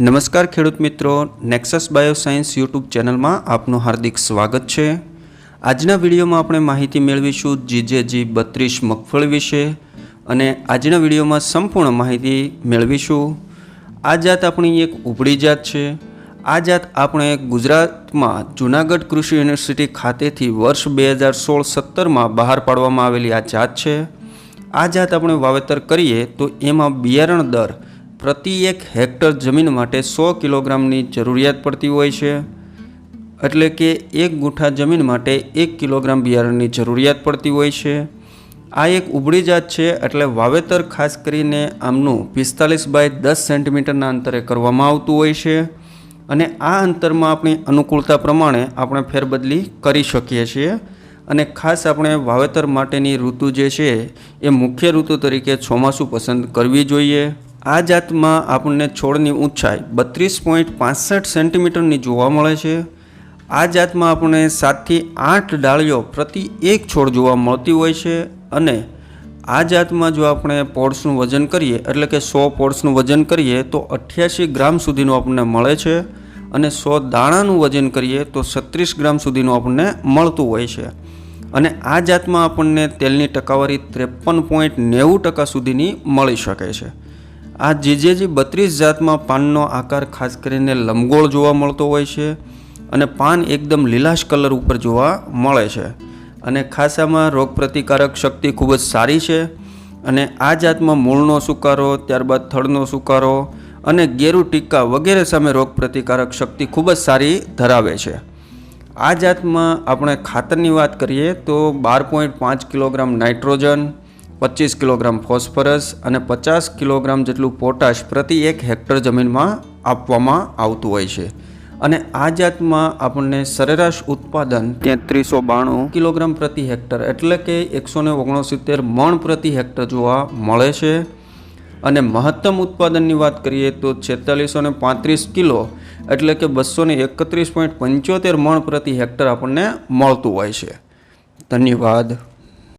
નમસ્કાર ખેડૂત મિત્રો નેક્સસ બાયોસાયન્સ યુટ્યુબ ચેનલમાં આપનું હાર્દિક સ્વાગત છે. આજના વિડીયોમાં આપણે માહિતી મેળવીશું જીજેજી બત્રીસ મગફળી વિશે અને આજના વિડીયોમાં સંપૂર્ણ માહિતી મેળવીશું. આ જાત આપણી એક ઉભળી જાત છે. આ જાત આપણે ગુજરાતમાં જૂનાગઢ કૃષિ યુનિવર્સિટી ખાતેથી વર્ષ બે હજાર સોળ સત્તરમાં બહાર પાડવામાં આવેલી આ જાત છે. આ જાત આપણે વાવેતર કરીએ તો એમાં બિયારણ દર પ્રતિ એક હેક્ટર જમીન માટે સો કિલોગ્રામની જરૂરિયાત પડતી હોય છે. એટલે કે એક ગુઠા જમીન માટે એક કિલોગ્રામ બિયારણની જરૂરિયાત પડતી હોય છે. આ એક ઉબળી જાત છે, એટલે વાવેતર ખાસ કરીને આમનું પિસ્તાલીસ બાય દસ સેન્ટીમીટરના અંતરે કરવામાં આવતું હોય છે. અને આ અંતરમાં આપણી અનુકૂળતા પ્રમાણે આપણે ફેરબદલી કરી શકીએ છીએ. અને ખાસ આપણે વાવેતર માટેની ઋતુ જે છે, એ મુખ્ય ઋતુ તરીકે ચોમાસું પસંદ કરવી જોઈએ. આ જાતમાં આપણને છોડની ઊંચાઈ બત્રીસ પોઈન્ટ પાસઠ સેન્ટીમીટરની જોવા મળે છે. આ જાતમાં આપણને સાતથી આઠ ડાળીઓ પ્રતિ એક છોડ જોવા મળતી હોય છે અને આ જાતમાં જો આપણે પોડ્સનું વજન કરીએ, એટલે કે સો પોડ્સનું વજન કરીએ, તો અઠ્યાસી ગ્રામ સુધીનું આપણને મળે છે અને સો દાણાનું વજન કરીએ, તો છત્રીસ ગ્રામ સુધીનું આપણને મળતું હોય છે. અને આ જાતમાં આપણને તેલની ટકાવારી ત્રેપન પોઈન્ટ નેવું ટકા સુધીની મળી શકે છે. આ જીજેજી બત્રીસ જાતમાં પાનનો આકાર ખાસ કરીને લંબગોળ જોવા મળતો હોય છે અને પાન એકદમ લીલાશ કલર ઉપર જોવા મળે છે. અને ખાસામાં રોગપ્રતિકારક શક્તિ ખૂબ જ સારી છે અને આ જાતમાં મૂળનો સુકારો, ત્યારબાદ થડનો સુકારો અને ગેરુ ટીકા વગેરે સામે રોગપ્રતિકારક શક્તિ ખૂબ જ સારી ધરાવે છે. આ જાતમાં આપણે ખાતરની વાત કરીએ તો બાર પોઈન્ટ પાંચ કિલોગ્રામ નાઇટ્રોજન પચીસ કિલોગ્રામ ફોસ્ફરસ અને પચાસ કિલોગ્રામ જેટલું પોટાશ પ્રતિ એક હેક્ટર જમીનમાં આપવામાં આવતું હોય છે. અને આ જાતમાં આપણને સરેરાશ ઉત્પાદન તેત્રીસો બાણું કિલોગ્રામ પ્રતિ હેક્ટર એટલે કે એકસો ને ઓગણસિત્તેર મણ પ્રતિ હેક્ટર જોવા મળે છે. અને મહત્તમ ઉત્પાદનની વાત કરીએ તો છેતાલીસો ને પાંત્રીસ કિલો એટલે કે બસો ને એકત્રીસ પોઈન્ટ પંચોતેર મણ પ્રતિ હેક્ટર આપણને મળતું હોય છે. ધન્યવાદ.